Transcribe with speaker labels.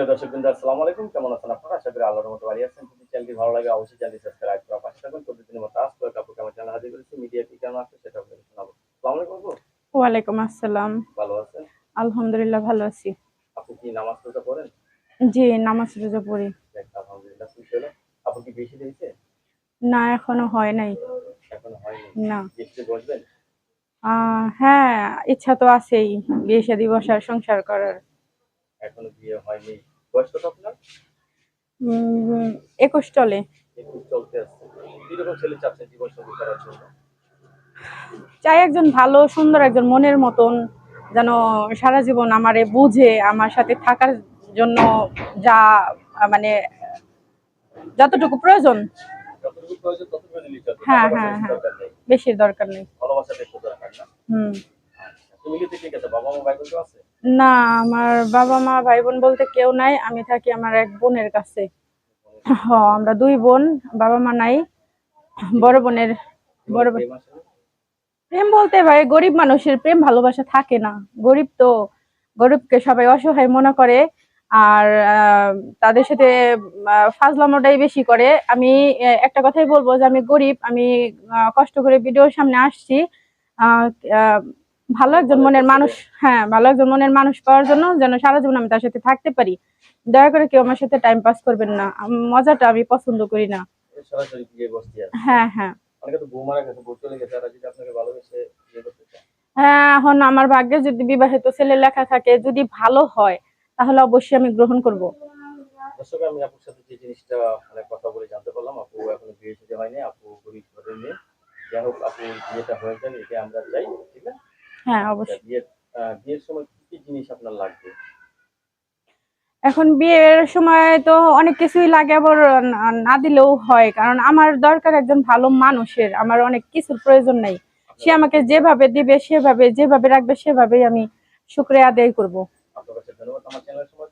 Speaker 1: সুপ্রিয় দর্শক বৃন্দ আসসালামু আলাইকুম। কেমন আছেন আপনারা? আশা করি আল্লাহর মতো বাড়ি আছেন। যদি চ্যানেলটি ভালো লাগে অবশ্যই চ্যানেলটি সাবস্ক্রাইব করা পাশে থাকুন। প্রতিদিনের মতো করে কাপড় কেমন চ্যানেল হাজির করেছি মিডিয়া কি কেমন আছে সেটা আপনাদের শোনাবো। আসসালামু আলাইকুম
Speaker 2: ওয়ালাইকুম আসসালাম।
Speaker 1: ভালো আছেন?
Speaker 2: আলহামদুলিল্লাহ ভালো আছি।
Speaker 1: আপনি কি নামাজ রোজা পড়েন?
Speaker 2: জি নামাজ রোজা পড়ি।
Speaker 1: আলহামদুলিল্লাহ খুশি হলো আপু কি বেশি দিয়েছে?
Speaker 2: না এখনও হয় নাই।
Speaker 1: এখনও হয়নি
Speaker 2: না।
Speaker 1: বেশি বসবেন?
Speaker 2: হ্যাঁ ইচ্ছা তো আছেই বিয়ে শাদী বসার সংসার করার।
Speaker 1: এখনও বিয়ে হয়নি। বয়স কত আপনার?
Speaker 2: একুশ চলে।
Speaker 1: একুশ চলতে আসছে কীরকম ছেলে চাচ্ছেন জীবন সঙ্গী করার জন্য?
Speaker 2: চাই একজন ভালো সুন্দর একজন মনের মতন যেন সারা জীবন আমারে বুঝে আমার সাথে থাকার জন্য যা মানে যতটুকু প্রয়োজন। হ্যাঁ, হ্যাঁ, হ্যাঁ। বেশির দরকার নেই। হুম।
Speaker 1: আচ্ছা তুমি ঠিক আছে বাবা মা ভাই আছে?
Speaker 2: না, আমার বাবা মা ভাই বোন বলতে কেউ নাই, আমি থাকি আমার এক বোনের কাছে। হ, আমরা দুই বোন, বাবা মা নাই, বড় বোনের, বড় বোন।
Speaker 1: প্রেম
Speaker 2: বলতে ভাই, গরিব মানুষের প্রেম ভালোবাসা থাকে না। গরিব তো, গরিবকে সবাই অসহায় মনে করে, আর তাদের সাথে ফাজলামোটাই বেশি করে। আমি একটা কথাই বলব যে আমি গরিব, আমি কষ্ট করে ভিডিওর সামনে আসছি। ভালো একজন মনের মানুষ হ্যাঁ ভালো একজন মনের মানুষ পাওয়ার জন্য যেন সারা জীবন আমি তার সাথে থাকতে পারি। দয়া করে কেউ আমার সাথে টাইম পাস করবেন না। মজাটা আমি পছন্দ করি না। হ্যাঁ হ্যাঁ। হ্যাঁ এখন আমার ভাগ্যে যদি বিবাহিত ছেলে লেখা থাকে যদি ভালো হয় তাহলে অবশ্যই আমি গ্রহণ করব।
Speaker 1: দর্শক আমি আপুর সাথে যে জিনিসটা কথা বলে জানতে পারলাম আপু এখনও বিয়ে হয়নি আপু গরিব ঘরের মেয়ে। যাই হোক আপু বিয়েটা হয়ে যাবে এটা আমরা চাই ঠিক আছে?
Speaker 2: হ্যাঁ অবশ্যই।
Speaker 1: বিয়ের সময় কি কি জিনিস আপনার লাগবে?
Speaker 2: এখন বিয়ের সময় তো অনেক কিছুই লাগে আবার না- দিলেও হয় কারণ আমার দরকার একজন ভালো মানুষের আমার অনেক কিছুর প্রয়োজন নাই। সে আমাকে যেভাবে দিবে সেভাবে যেভাবে রাখবে সেভাবেই আমি শুক্রিয়া আদায় করব।
Speaker 1: আপনার কাছে ধন্যবাদ। আমার চ্যানেলের সময়